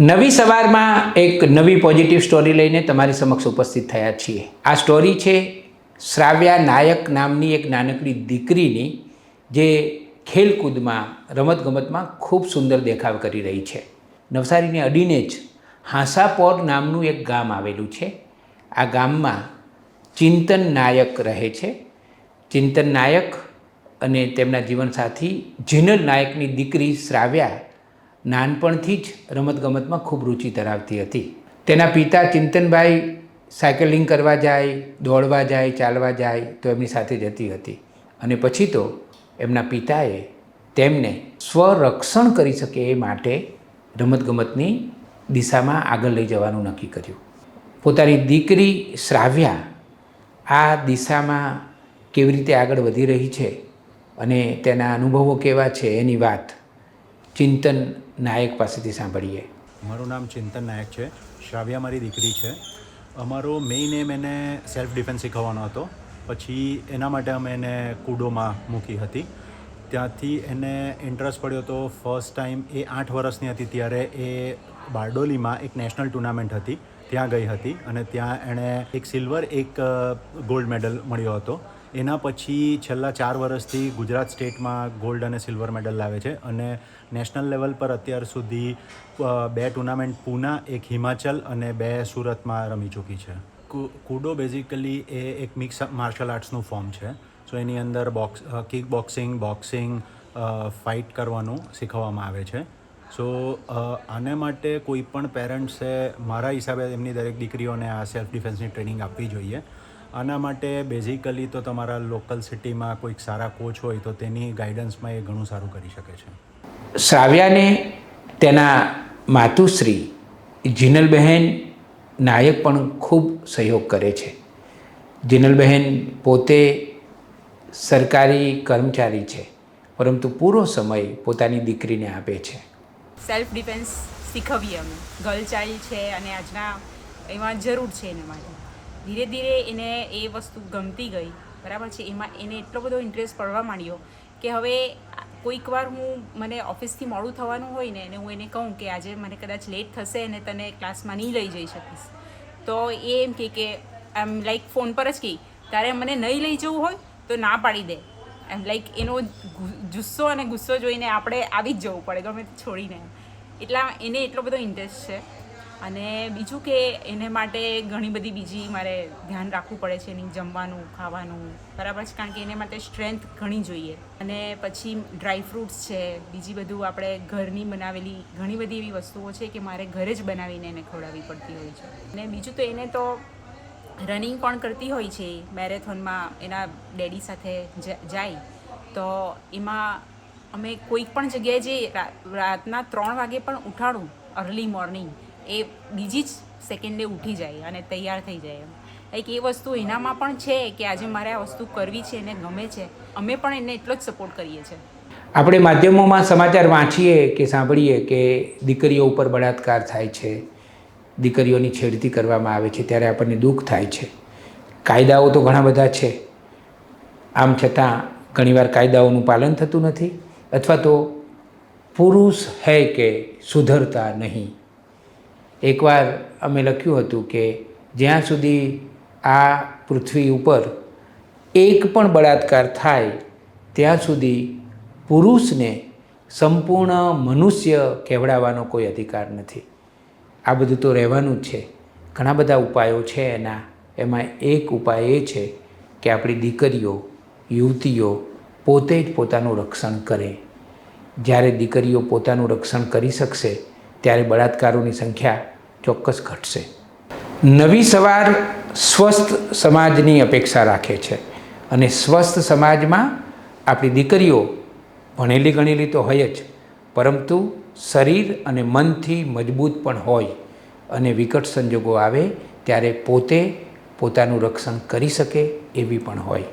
નવી સવારમાં એક નવી પોઝિટિવ સ્ટોરી લઈને તમારી સમક્ષ ઉપસ્થિત થયા છીએ. આ સ્ટોરી છે શ્રાવ્યા નાયક નામની એક નાનકડી દીકરીની, જે ખેલકૂદમાં, રમતગમતમાં ખૂબ સુંદર દેખાવ કરી રહી છે. નવસારીને અડીને જ હાંસાપોર નામનું એક ગામ આવેલું છે. આ ગામમાં ચિંતન નાયક રહે છે. ચિંતન નાયક અને તેમના જીવનસાથી જીનલ નાયકની દીકરી શ્રાવ્યા નાનપણથી જ રમતગમતમાં ખૂબ રુચિ ધરાવતી હતી. તેના પિતા ચિંતનભાઈ સાયકલિંગ કરવા જાય, દોડવા જાય, ચાલવા જાય તો એમની સાથે જતી હતી. અને પછી તો એમના પિતાએ તેમને સ્વરક્ષણ કરી શકે એ માટે રમતગમતની દિશામાં આગળ લઈ જવાનું નક્કી કર્યું. પોતાની દીકરી શ્રાવ્યા આ દિશામાં કેવી રીતે આગળ વધી રહી છે અને તેના અનુભવો કેવા છે એની વાત ચિંતન નાયક પાસેથી સાંભળીએ. મારું નામ ચિંતન નાયક છે. શ્રાવ્યા મારી દીકરી છે. અમારો મેઇન એમ એને સેલ્ફ ડિફેન્સ શીખવવાનો હતો. પછી એના માટે અમે એને કુડોમાં મૂકી હતી. ત્યાંથી એને ઇન્ટરેસ્ટ પડ્યો તો ફર્સ્ટ ટાઈમ એ આઠ વર્ષની હતી ત્યારે એ બારડોલીમાં એક નેશનલ ટુર્નામેન્ટ હતી. ત્યાં ગઈ હતી અને ત્યાં એણે એક સિલ્વર એક ગોલ્ડ મેડલ મળ્યો હતો. એના પછી છેલ્લા ચાર વર્ષથી ગુજરાત સ્ટેટમાં ગોલ્ડ અને સિલ્વર મેડલ લાવે છે અને નેશનલ લેવલ પર અત્યાર સુધી બે ટુર્નામેન્ટ પૂના, એક હિમાચલ અને બે સુરતમાં રમી ચૂકી છે. કુડો બેઝિકલી એ એક મિક્સ માર્શલ આર્ટ્સનું ફોર્મ છે. સો એની અંદર box kick boxing boxing fight કરવાનું શીખવવામાં આવે છે. સો આને માટે કોઈ પણ પેરેન્ટ્સે મારા હિસાબે એમની દરેક દીકરીઓને આ સેલ્ફ ડિફેન્સની ટ્રેનિંગ આપવી જોઈએ. આના માટે બેઝિકલી તો તમારા લોકલ સિટીમાં કોઈક સારા કોચ હોય તો તેની ગાઈડન્સમાં એ ઘણું સારું કરી શકે છે. શ્રાવ્યાને તેના માતુશ્રી જીનલબહેન નાયક પણ ખૂબ સહયોગ કરે છે. જીનલબહેન પોતે સરકારી કર્મચારી છે પરંતુ પૂરો સમય પોતાની દીકરીને આપે છે. સેલ્ફ ડિફેન્સ શીખવીએ અમે. ગર્લ ચાઇલ્ડ છે અને આજના એમાં જરૂર છે એના માટે. ધીરે ધીરે એને એ વસ્તુ ગમતી ગઈ. બરાબર છે? એમાં એને એટલો બધો ઇન્ટરેસ્ટ પડવા માંડ્યો કે હવે કોઈક વાર હું મને ઓફિસથી મોડું થવાનું હોય ને અને હું એને કહું કે આજે મને કદાચ લેટ થશે અને તને ક્લાસમાં નહીં લઈ જઈ શકીશ. તો એ એમ કહે કે, આમ લાઈક ફોન પર જ કહી, તારે મને નહીં લઈ જવું હોય તો ના પાડી દે. એમ લાઈક એનો જુસ્સો અને ગુસ્સો જોઈને આપણે આવી જ જવું પડે, ગમે છોડીને. એટલા, એને એટલો બધો ઇન્ટરેસ્ટ છે. અને બીજું કે એને માટે ઘણી બધી બીજી મારે ધ્યાન રાખવું પડે છે, એની જમવાનું, ખાવાનું. બરાબર છે? કારણ કે એને માટે સ્ટ્રેન્થ ઘણી જોઈએ. અને પછી ડ્રાય ફ્રૂટ્સ છે, બીજી બધું આપણે ઘરની બનાવેલી ઘણી બધી એવી વસ્તુઓ છે કે મારે ઘરે જ બનાવીને એને ખવડાવવી પડતી હોય છે. અને બીજું તો એને તો રનિંગ પણ કરતી હોય છે, મેરેથોનમાં એના ડેડી સાથે જાય. તો એમાં અમે કોઈક પણ જગ્યાએ જે રાતના ત્રણ વાગે પણ ઉઠાડું, અર્લી મોર્નિંગ. એ બીજી જ સેકન્ડે ઉઠી જાય અને તૈયાર થઈ જાય એમ. લાઈક એ વસ્તુ એનામાં પણ છે કે આજે મારે આ વસ્તુ કરવી છે એને ગમે છે, અમે પણ એને એટલો જ સપોર્ટ કરીએ છીએ. આપણે માધ્યમોમાં સમાચાર વાંચીએ કે સાંભળીએ કે દીકરીઓ ઉપર બળાત્કાર થાય છે, દીકરીઓની છેડતી કરવામાં આવે છે ત્યારે આપણને દુઃખ થાય છે. કાયદાઓ તો ઘણા બધા છે. આમ છતાં ઘણીવાર કાયદાઓનું પાલન થતું નથી. અથવા તો પુરુષ હૈ કે સુધરતા નહીં. એકવાર અમે લખ્યું હતું કે જ્યાં સુધી આ પૃથ્વી ઉપર એક પણ બળાત્કાર થાય, ત્યાં સુધી પુરુષને સંપૂર્ણ મનુષ્ય કહેવડાવવાનો કોઈ અધિકાર નથી. આ બધું તો રહેવાનું જ છે. ઘણા બધા ઉપાયો છે એના. એમાં એક ઉપાય એ છે કે આપણી દીકરીઓ, યુવતીઓ પોતે જ પોતાનું રક્ષણ કરે. જ્યારે દીકરીઓ પોતાનું રક્ષણ કરી શકશે, ત્યારે બળાત્કારોની સંખ્યા ચોક્કસ ઘટશે. નવી સવાર સ્વસ્થ સમાજની અપેક્ષા રાખે છે અને સ્વસ્થ સમાજમાં આપણી દીકરીઓ ભણેલી ગણેલી તો હોય જ, પરંતુ શરીર અને મનથી મજબૂત પણ હોય અને વિકટ સંજોગો આવે ત્યારે પોતે પોતાનું રક્ષણ કરી શકે એવી પણ હોય.